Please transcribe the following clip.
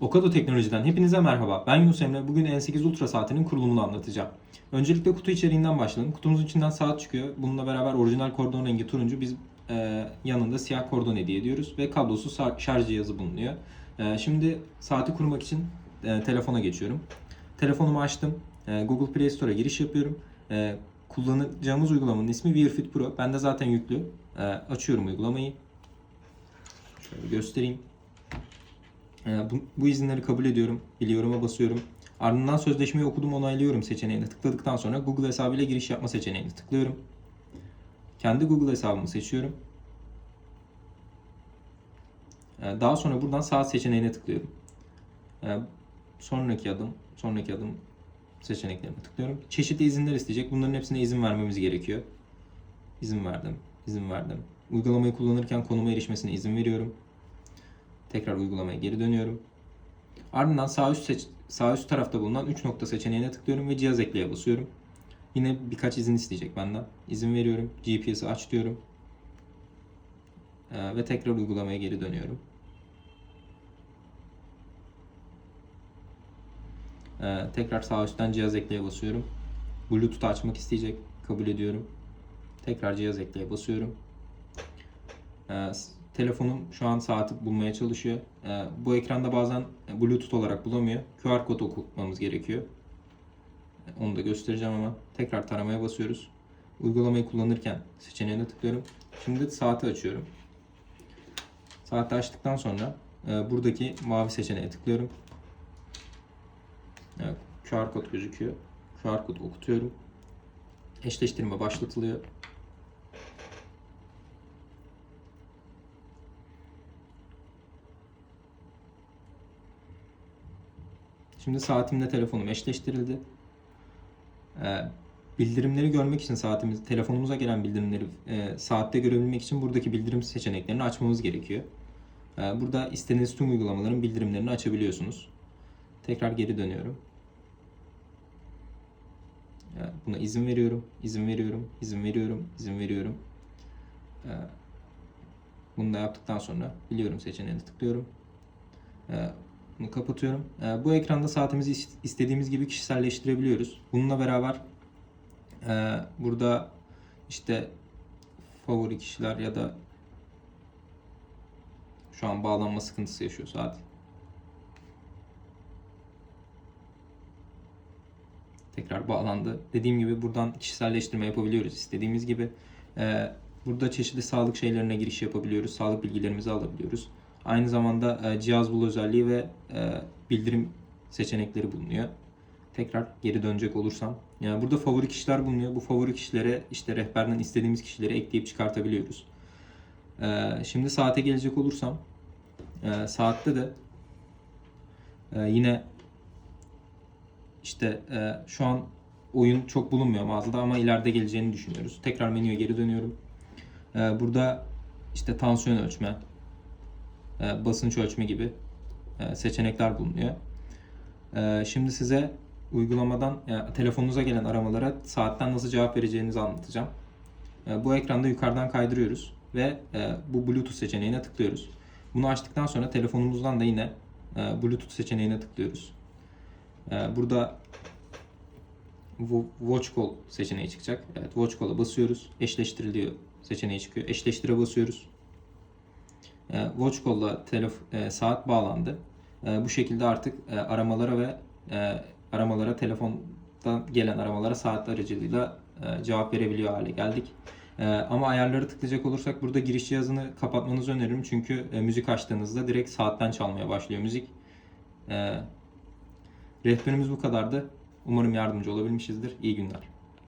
Okado Teknoloji'den hepinize merhaba. Ben Yunus Emre. Bugün N8 Ultra saatinin kurulumunu anlatacağım. Öncelikle kutu içeriğinden başlayalım. Kutumuzun içinden saat çıkıyor. Bununla beraber orijinal kordon rengi turuncu. Biz e, yanında siyah kordon hediye ediyoruz ve kablosuz şar- şarj cihazı bulunuyor. E, şimdi saati kurmak için e, telefona geçiyorum. Telefonumu açtım. E, Google Play Store'a giriş yapıyorum. E, kullanacağımız uygulamanın ismi Wear Fit Pro. Bende zaten yüklü. E, açıyorum uygulamayı. Şöyle göstereyim. Ee, Bu, izinleri kabul ediyorum. Biliyorum'a basıyorum. Ardından sözleşmeyi okudum onaylıyorum seçeneğine tıkladıktan sonra Google hesabıyla giriş yapma seçeneğine tıklıyorum. Kendi Google hesabımı seçiyorum. Ee, Daha sonra buradan saat seçeneğine tıklıyorum. Ee, Sonraki adım, sonraki adım seçeneklerine tıklıyorum. Çeşitli izinler isteyecek. Bunların hepsine izin vermemiz gerekiyor. İzin verdim, izin verdim. Uygulamayı kullanırken konuma erişmesine izin veriyorum. Tekrar uygulamaya geri dönüyorum. Ardından sağ üst seç- sağ üst tarafta bulunan 3 nokta seçeneğine tıklıyorum ve cihaz ekleye basıyorum. Yine birkaç izin isteyecek benden. İzin veriyorum. GPS'i aç diyorum. Ee, ve tekrar uygulamaya geri dönüyorum. Ee, tekrar sağ üstten cihaz ekleye basıyorum. Bluetooth açmak isteyecek. Kabul ediyorum. Tekrar cihaz ekleye basıyorum. Ee, telefonum şu an saati bulmaya çalışıyor. Ee, bu ekranda bazen Bluetooth olarak bulamıyor. QR kod okutmamız gerekiyor. E, Onu da göstereceğim ama tekrar taramaya basıyoruz. Uygulamayı kullanırken seçeneğine tıklıyorum. Şimdi saati açıyorum. Saati açtıktan sonra e, buradaki mavi seçeneğe tıklıyorum. Evet, QR kod gözüküyor. QR kod okutuyorum. Eşleştirme başlatılıyor. Şimdi saatimle telefonum eşleştirildi. Ee, bildirimleri görmek için saatimiz, telefonumuza gelen bildirimleri e, saatte görebilmek için buradaki bildirim seçeneklerini açmamız gerekiyor. Ee, burada istediğiniz tüm uygulamaların bildirimlerini açabiliyorsunuz. Tekrar geri dönüyorum. Ee, Buna izin veriyorum, izin veriyorum, izin veriyorum, izin veriyorum. Ee, Bunu da yaptıktan sonra biliyorum seçeneğine tıklıyorum. Ee, Bunu kapatıyorum. Ee, Bu ekranda saatimizi is- istediğimiz gibi kişiselleştirebiliyoruz. Bununla beraber e, burada işte favori kişiler ya da şu an bağlanma sıkıntısı yaşıyor saat. Tekrar bağlandı. Dediğim gibi buradan kişiselleştirme yapabiliyoruz istediğimiz gibi. Ee, burada çeşitli sağlık şeylerine giriş yapabiliyoruz. Sağlık bilgilerimizi alabiliyoruz. Aynı zamanda e, cihaz bul özelliği ve e, bildirim seçenekleri bulunuyor. Tekrar geri dönecek olursam. Yani burada favori kişiler bulunuyor. Bu favori kişilere işte rehberden istediğimiz kişileri ekleyip çıkartabiliyoruz. Ee, şimdi saate gelecek olursam e, saatte de e, yine işte e, şu an oyun çok bulunmuyor mağazada ama ileride geleceğini düşünüyoruz. Tekrar menüye geri dönüyorum. E, burada işte tansiyon ölçme, e, basınç ölçme gibi e, seçenekler bulunuyor. E, şimdi size uygulamadan telefonunuza gelen aramalara saatten nasıl cevap vereceğinizi anlatacağım. Bu ekranda yukarıdan kaydırıyoruz ve bu Bluetooth seçeneğine tıklıyoruz. Bunu açtıktan sonra telefonumuzdan da yine Bluetooth seçeneğine tıklıyoruz. Burada Watch Call seçeneği çıkacak. Evet, Watch Call'a basıyoruz. Eşleştiriliyor seçeneği çıkıyor. Eşleştire basıyoruz. E, Watch Call'la telef- e, saat bağlandı. E, bu şekilde artık aramalara ve aramalara telefondan gelen aramalara saat aracılığıyla cevap verebiliyor hale geldik. Ama ayarları tıklayacak olursak burada giriş cihazını kapatmanızı öneririm. Çünkü müzik açtığınızda direkt saatten çalmaya başlıyor müzik. Rehberimiz bu kadardı. Umarım yardımcı olabilmişizdir. İyi günler.